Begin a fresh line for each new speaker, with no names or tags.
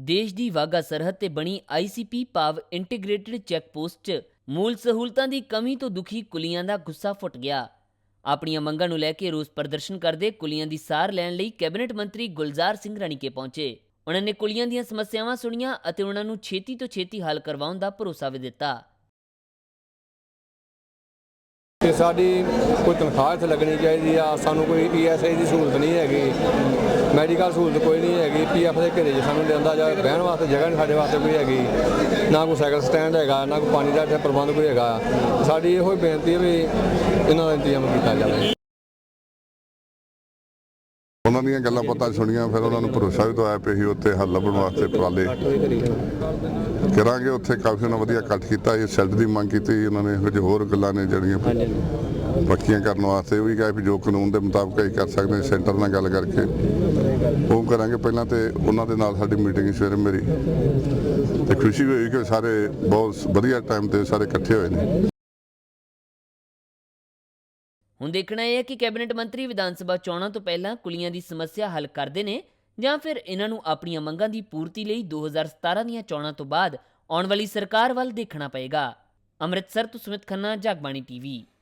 ਦੇਸ਼ ਦੀ ਵਾਗਾ ਸਰਹੱਦ ਤੇ ਬਣੀ ਆਈਸੀਪੀ ਪਾਵ ਇੰਟੀਗ੍ਰੇਟਿਡ ਚੈੱਕ ਪੋਸਟ 'ਚ ਮੂਲ ਸਹੂਲਤਾਂ ਦੀ ਕਮੀ ਤੋਂ ਦੁਖੀ ਕੁਲੀਆਂ ਦਾ ਗੁੱਸਾ ਫੁੱਟ ਗਿਆ। ਆਪਣੀਆਂ ਮੰਗਾਂ ਨੂੰ ਲੈ ਕੇ ਰੋਸ ਪ੍ਰਦਰਸ਼ਨ ਕਰਦੇ ਕੁਲੀਆਂ ਦੀ ਸਾਰ ਲੈਣ ਲਈ ਕੈਬਨਿਟ ਮੰਤਰੀ ਗੁਲਜ਼ਾਰ ਸਿੰਘ ਰਣੀਕੇ ਪਹੁੰਚੇ। ਉਹਨਾਂ ਨੇ ਕੁਲੀਆਂ ਦੀਆਂ ਸਮੱਸਿਆਵਾਂ ਸੁਣੀਆਂ ਅਤੇ ਉਹਨਾਂ ਨੂੰ ਛੇਤੀ ਤੋਂ ਛੇਤੀ ਹੱਲ ਕਰਵਾਉਣ ਦਾ ਭਰੋਸਾ ਵੀ ਦਿੱਤਾ।
ਤੇ ਸਾਡੀ ਕੋਈ ਤਨਖਾਹ ਇੱਥੇ ਲੱਗਣੀ ਚਾਹੀਦੀ ਆ, ਸਾਨੂੰ ਕੋਈ ਈਐਸਆਈ ਦੀ ਸਹੂਲਤ ਨਹੀਂ ਹੈਗੀ ਮੈਡੀਕਲ ਸਹੂਲਤ ਕੋਈ ਨਹੀਂ ਹੈਗੀ ਪੀਐਫ ਦੇ ਘਰੇ 'ਚ ਸਾਨੂੰ ਲਿਆਂਦਾ ਜਾਵੇ ਬਹਿਣ ਵਾਸਤੇ ਜਗ੍ਹਾ ਨਹੀਂ ਸਾਡੇ ਵਾਸਤੇ ਕੋਈ ਹੈਗੀ, ਨਾ ਕੋਈ ਸਾਈਕਲ ਸਟੈਂਡ ਹੈਗਾ, ਨਾ ਕੋਈ ਪਾਣੀ ਦਾ ਇੱਥੇ ਪ੍ਰਬੰਧ ਕੋਈ ਹੈਗਾ। ਸਾਡੀ ਇਹੋ ਹੀ ਬੇਨਤੀ ਹੈ ਵੀ ਇਹਨਾਂ ਦਾ ਇੰਤਜ਼ਾਮ ਕੀਤਾ ਜਾਵੇ।
ਉਹਨਾਂ ਦੀਆਂ ਗੱਲਾਂ ਪਤਾ ਸੁਣੀਆਂ ਫਿਰ ਉਹਨਾਂ ਨੂੰ ਭਰੋਸਾ ਵੀ ਦਵਾਇਆ ਸੀ ਉੱਥੇ ਹੱਲ ਲੱਭਣ ਵਾਸਤੇ ਉਪਰਾਲੇ ਕਰਾਂਗੇ ਉੱਥੇ ਕਾਫੀ ਉਹਨਾਂ ਵਧੀਆ ਇਕੱਠ ਕੀਤਾ ਇਹ ਸ਼ੈਲਟ ਦੀ ਮੰਗ ਕੀਤੀ ਉਹਨਾਂ ਨੇ ਕੁਝ ਹੋਰ ਗੱਲਾਂ ਨੇ ਜਿਹੜੀਆਂ ਪੱਕੀਆਂ ਕਰਨ ਵਾਸਤੇ ਉਹ ਵੀ ਕਹੇ ਵੀ ਜੋ ਕਾਨੂੰਨ ਦੇ ਮੁਤਾਬਕ ਹੀ ਕਰ ਸਕਦੇ ਸੈਂਟਰ ਨਾਲ ਗੱਲ ਕਰਕੇ। ਉਹ ਕਰਾਂਗੇ ਪਹਿਲਾਂ ਤੇ ਉਹਨਾਂ ਦੇ ਨਾਲ ਸਾਡੀ ਮੀਟਿੰਗ ਸਵੇਰੇ ਮੇਰੀ। ਤੇ ਖੁਸ਼ੀ ਹੋਈ ਕਿ ਸਾਰੇ ਬਹੁਤ ਵਧੀਆ ਟਾਈਮ ਤੇ ਸਾਰੇ ਇਕੱਠੇ ਹੋਏ ਨੇ।
ਹੁਣ ਦੇਖਣਾ ਇਹ ਹੈ ਕਿ ਕੈਬਨਿਟ ਮੰਤਰੀ ਵਿਧਾਨ ਸਭਾ ਚੋਣਾਂ ਤੋਂ ਪਹਿਲਾਂ ਕੁਲੀਆਂ ਦੀ ਸਮੱਸਿਆ ਹੱਲ ਕਰਦੇ ਨੇ ਜਾਂ ਫਿਰ ਇਹਨਾਂ ਨੂੰ ਆਪਣੀਆਂ ਮੰਗਾਂ ਦੀ ਪੂਰਤੀ ਲਈ 2017 ਦੀਆਂ ਚੋਣਾਂ ਤੋਂ ਬਾਅਦ ਆਉਣ ਵਾਲੀ ਸਰਕਾਰ ਵੱਲ ਦੇਖਣਾ ਪਏਗਾ। ਅੰਮ੍ਰਿਤਸਰ ਤੋਂ ਸੁਮਿਤ ਖੰਨਾ, ਜਗਬਾਣੀ ਟੀਵੀ।